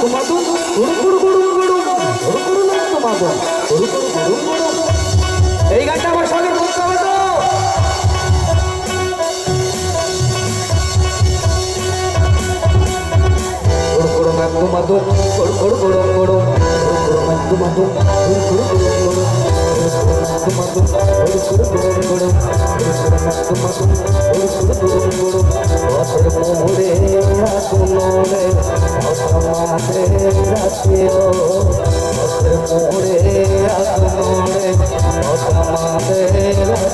নাট্যমাদন গুরু গুরু গুরু গুরু গুরু গুরু নাট্যমাদন গুরু গুরু গুরু গুরু এই গানটা আমার সঙ্গে বলতে হবে তো। গুরু গুরু নাট্যমাদন গুরু গুরু গুরু গুরু গুরু গুরু নাট্যমাদন গুরু গুরু গুরু গুরু নাট্যমাদন গুরু গুরু গুরু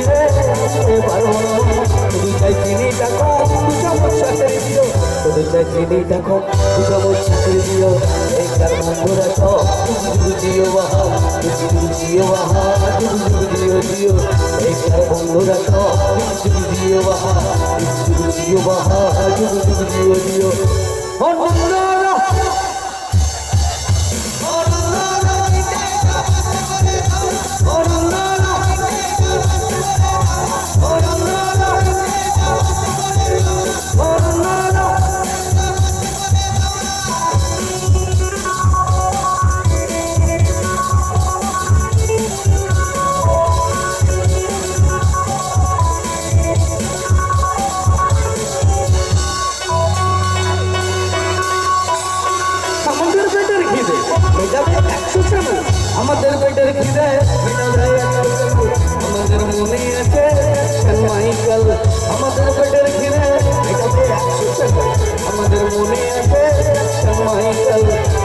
সব ছিলে পারব না শুধু চাই চিনিটা কম দু দিও শুধু চাই চিনিটা কম দু চামচ দিও এই বন্ধুরা সব জিও বাহা বাহা বন্ধুরা সব জিও বাহা বাহা জিও জিও বন্ধুরা আমাদের পেটের খিদে আমাদের মনে আছে মাইকেল? আমাদের পেটের খিদে আমাদের মনে আছে মাইকেল?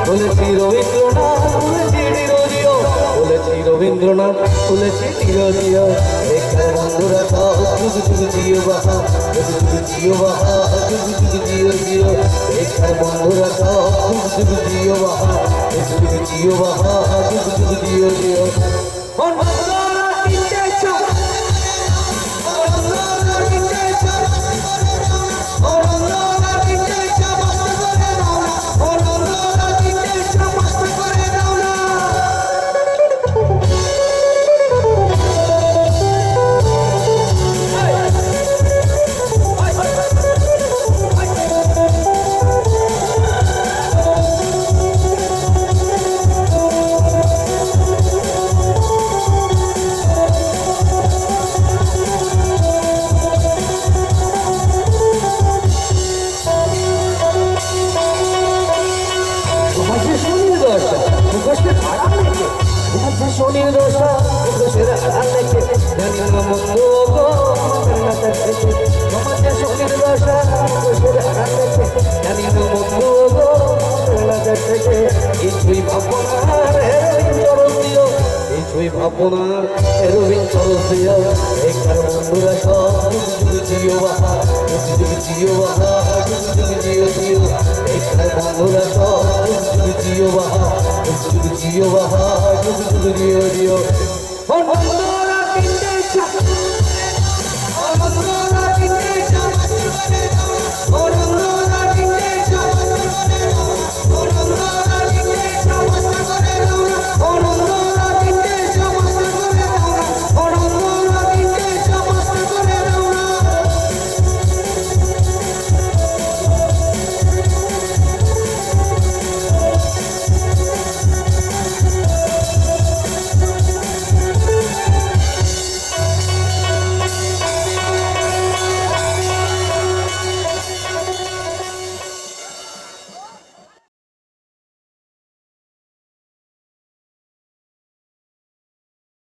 বলেছি রবীন্দ্রনাথ, বলেছি ডিরোজিও বলেছি রবীন্দ্রনাথ, বলেছি যুগ যুগ জিও বাহা যুগ যুগ জিও বাহা যুগ যুগ জিও জিও এখানে বন্ধুরা সব যুগ যুগ জিও বাহা যুগ যুগ জিও বাহা যুগ যুগ জিও জিও বন্ধুরা তিনটে চোখ যে শনির দশা মুখোশের আড়াল লেগে জানি না মন্দ গো আমাদের মাথা থেকে তোমার যে শনির দশা মুখোশের আড়াল লেগে জানি না মন্দ গো আমাদের মাথা থেকে কিছুই ভাবো না হেরোইন চরণ দিও কিছুই ভাবো না হেরোইন চরণ দিও এখানে বন্ধুরা সব জিও বাহা জিও বাহা জিও জিও এখানে বন্ধুরা সব জিও বাহা যুগ জিও বাহা যুগ জিও জিও বন্ধুরা তিনটে তিনটে